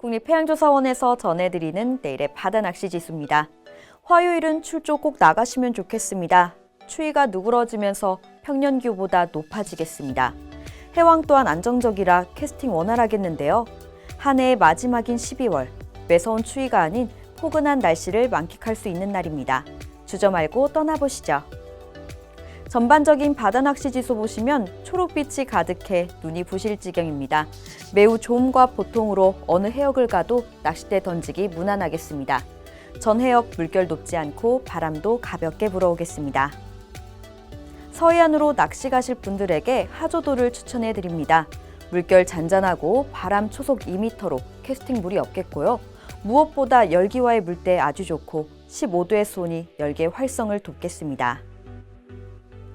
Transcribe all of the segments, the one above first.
국립해양조사원에서 전해드리는 내일의 바다 낚시 지수입니다. 화요일은 출조 꼭 나가시면 좋겠습니다. 추위가 누그러지면서 평년 기후보다 높아지겠습니다. 해왕 또한 안정적이라 캐스팅 원활하겠는데요. 한 해의 마지막인 12월, 매서운 추위가 아닌 포근한 날씨를 만끽할 수 있는 날입니다. 주저 말고 떠나보시죠. 전반적인 바다 낚시 지수 보시면 초록빛이 가득해 눈이 부실 지경입니다. 매우 좋음과 보통으로 어느 해역을 가도 낚싯대 던지기 무난하겠습니다. 전 해역 물결 높지 않고 바람도 가볍게 불어오겠습니다. 서해안으로 낚시 가실 분들에게 하조도를 추천해 드립니다. 물결 잔잔하고 바람 초속 2m로 캐스팅 물이 없겠고요. 무엇보다 열기와의 물때 아주 좋고 15도의 수온이 열기의 활성을 돕겠습니다.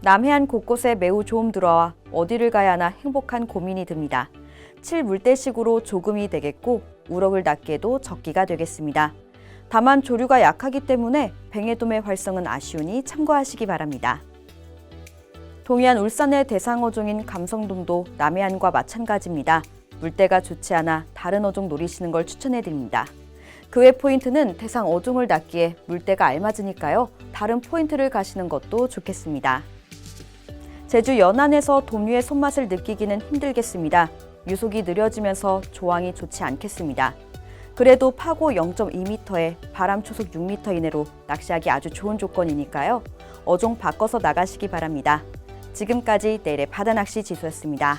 남해안 곳곳에 매우 좋음 들어와 어디를 가야 하나 행복한 고민이 듭니다. 칠 물대식으로 조금이 되겠고 우럭을 낚기에도 적기가 되겠습니다. 다만 조류가 약하기 때문에 뱅에돔의 활성은 아쉬우니 참고하시기 바랍니다. 동해안 울산의 대상어종인 감성돔도 남해안과 마찬가지입니다. 물때가 좋지 않아 다른 어종 노리시는 걸 추천해 드립니다. 그 외 포인트는 대상 어종을 낚기에 물때가 알맞으니까요. 다른 포인트를 가시는 것도 좋겠습니다. 제주 연안에서 돔류의 손맛을 느끼기는 힘들겠습니다. 유속이 느려지면서 조항이 좋지 않겠습니다. 그래도 파고 0.2m에 바람 초속 6m 이내로 낚시하기 아주 좋은 조건이니까요. 어종 바꿔서 나가시기 바랍니다. 지금까지 내일의 바다 낚시 지수였습니다.